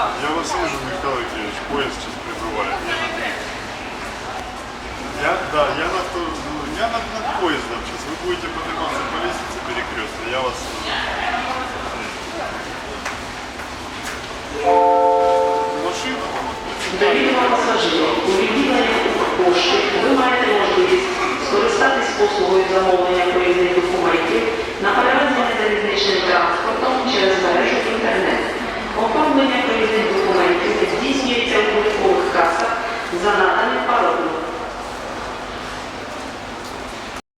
Я вас вижу, Михаил Евгеньевич, поезд сейчас прибывает. Я я, да, я на ну, я на над поездом сейчас. Вы будете подниматься по лестнице перекрестной. Я вас машина там Дорогі пасажири, у відділенні пошти ви маєте можливість скористатись послугою замовлення проїзних документів на перевезення залізничним транспортом через